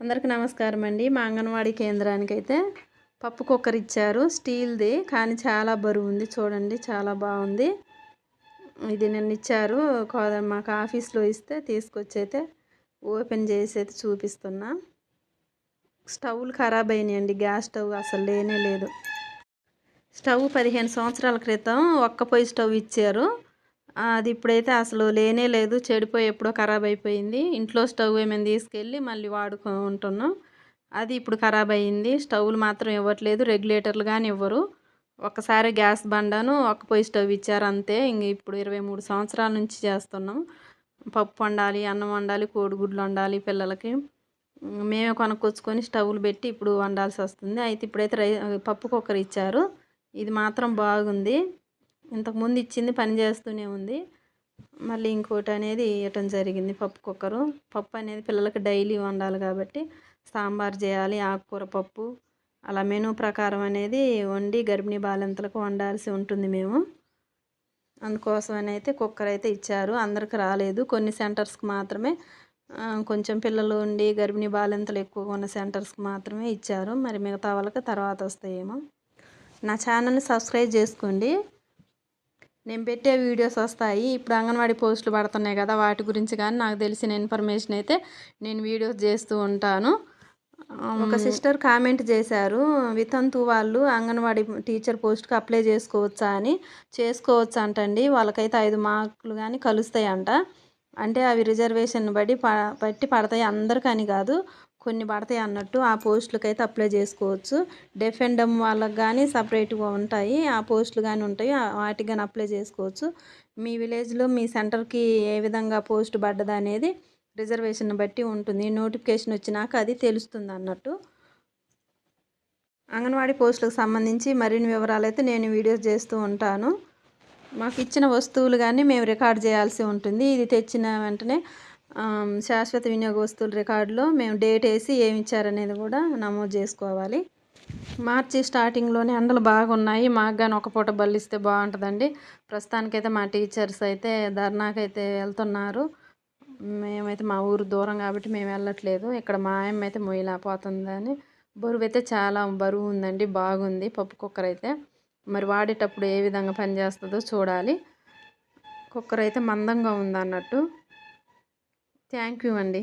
అందరికీ నమస్కారం అండి. మా అంగన్వాడీ కేంద్రానికి అయితే పప్పు కుక్కర్ ఇచ్చారు. స్టీల్ది కానీ చాలా బరువు ఉంది. చూడండి చాలా బాగుంది. ఇది నన్ను ఇచ్చారు. మాకు ఆఫీస్లో ఇస్తే తీసుకొచ్చి అయితే ఓపెన్ చేసి అయితే చూపిస్తున్నా. స్టవ్లు ఖరాబ్ అయినాయండి. గ్యాస్ స్టవ్ అసలు లేనే లేదు. స్టవ్ పదిహేను సంవత్సరాల క్రితం ఒక్క పొయ్యి స్టవ్ ఇచ్చారు. అది ఇప్పుడైతే అసలు లేనే లేదు. చెడిపోయి ఎప్పుడో ఖరాబ్ అయిపోయింది. ఇంట్లో స్టవ్ ఏమైనా తీసుకెళ్ళి మళ్ళీ వాడుకుంటున్నాం. అది ఇప్పుడు ఖరాబ్ అయ్యింది స్టవ్లు మాత్రం ఇవ్వట్లేదు. రెగ్యులేటర్లు కానీ ఇవ్వరు. ఒక్కసారి గ్యాస్ బండను ఒక్క పొయ్యి స్టవ్ ఇచ్చారు అంతే. ఇంక ఇప్పుడు ఇరవై మూడు సంవత్సరాల నుంచి చేస్తున్నాం. పప్పు వండాలి అన్నం వండాలి కోడిగుడ్లు వండాలి పిల్లలకి. మేమే కొనుక్కొచ్చుకొని స్టవ్లు పెట్టి ఇప్పుడు వండాల్సి వస్తుంది. అయితే ఇప్పుడైతే రై పప్పు కుక్కర్ ఇచ్చారు. ఇది మాత్రం బాగుంది. ఇంతకుముందు ఇచ్చింది పని చేస్తూనే ఉంది. మళ్ళీ ఇంకోటి అనేది ఇవ్వటం జరిగింది పప్పు కుక్కరు. పప్పు అనేది పిల్లలకి డైలీ వండాలి కాబట్టి సాంబార్ చేయాలి ఆకుకూర పప్పు. అలా మెనూ ప్రకారం అనేది వండి గర్భిణీ బాలింతలకు వండాల్సి ఉంటుంది మేము. అందుకోసం అయితే కుక్కర్ అయితే ఇచ్చారు. అందరికి రాలేదు. కొన్ని సెంటర్స్కి మాత్రమే కొంచెం పిల్లలు ఉండి గర్భిణీ బాలింతలు ఎక్కువగా ఉన్న సెంటర్స్కి మాత్రమే ఇచ్చారు. మరి మిగతా వాళ్ళకి తర్వాత వస్తాయేమో. నా ఛానల్ని సబ్స్క్రైబ్ చేసుకోండి. నేను పెట్టే వీడియోస్ వస్తాయి. ఇప్పుడు అంగన్వాడీ పోస్టులు పడుతున్నాయి కదా వాటి గురించి కానీ నాకు తెలిసిన ఇన్ఫర్మేషన్ అయితే నేను వీడియోస్ చేస్తూ ఉంటాను. ఒక సిస్టర్ కామెంట్ చేశారు వితంతు వాళ్ళు అంగన్వాడీ టీచర్ పోస్ట్కి అప్లై చేసుకోవచ్చా అని. చేసుకోవచ్చు అంటండి వాళ్ళకైతే ఐదు మార్కులు కానీ కలుస్తాయంట. అంటే అవి రిజర్వేషన్ బట్టి ప బట్టి పడతాయి అందరికని కాదు కొన్ని పడతాయి అన్నట్టు ఆ పోస్టులకు అయితే అప్లై చేసుకోవచ్చు డెఫెండమ్ వాళ్ళకి కానీ సపరేట్గా ఉంటాయి ఆ పోస్టులు కానీ ఉంటాయి ఆ- వాటికి కానీ అప్లై చేసుకోవచ్చు. మీ విలేజ్లో మీ సెంటర్కి ఏ విధంగా పోస్ట్ పడ్డది అనేది రిజర్వేషన్ బట్టి ఉంటుంది. నోటిఫికేషన్ వచ్చినాక అది తెలుస్తుంది అన్నట్టు. అంగన్వాడీ పోస్టులకు సంబంధించి మరిన్ని వివరాలు అయితే నేను వీడియోస్ చేస్తూ ఉంటాను. మాకు ఇచ్చిన వస్తువులు కానీ మేము రికార్డ్ చేయాల్సి ఉంటుంది. ఇది తెచ్చిన వెంటనే శాశ్వత వినియోగ వస్తువుల రికార్డులో మేము డేట్ వేసి ఏమి ఇచ్చారనేది కూడా నమోదు చేసుకోవాలి. మార్చి స్టార్టింగ్లోనే ఎండలు బాగున్నాయి. మాకు కానీ ఒక పూట బల్లిస్తే బాగుంటుందండి. ప్రస్తుతానికైతే మా టీచర్స్ అయితే ధర్నాకైతే వెళ్తున్నారు. మేమైతే మా ఊరు దూరం కాబట్టి మేము వెళ్ళట్లేదు. ఇక్కడ మా ఆయమ్మ అయితే మొయ్యలేకపోతుందని బరువు అయితే చాలా బరువు ఉందండి. బాగుంది పప్పు కుక్కర్ అయితే మరి వాడేటప్పుడు ఏ విధంగా పనిచేస్తుందో చూడాలి. కుక్కర్ అయితే మందంగా ఉందన్నట్టు. థ్యాంక్ యూ అండి.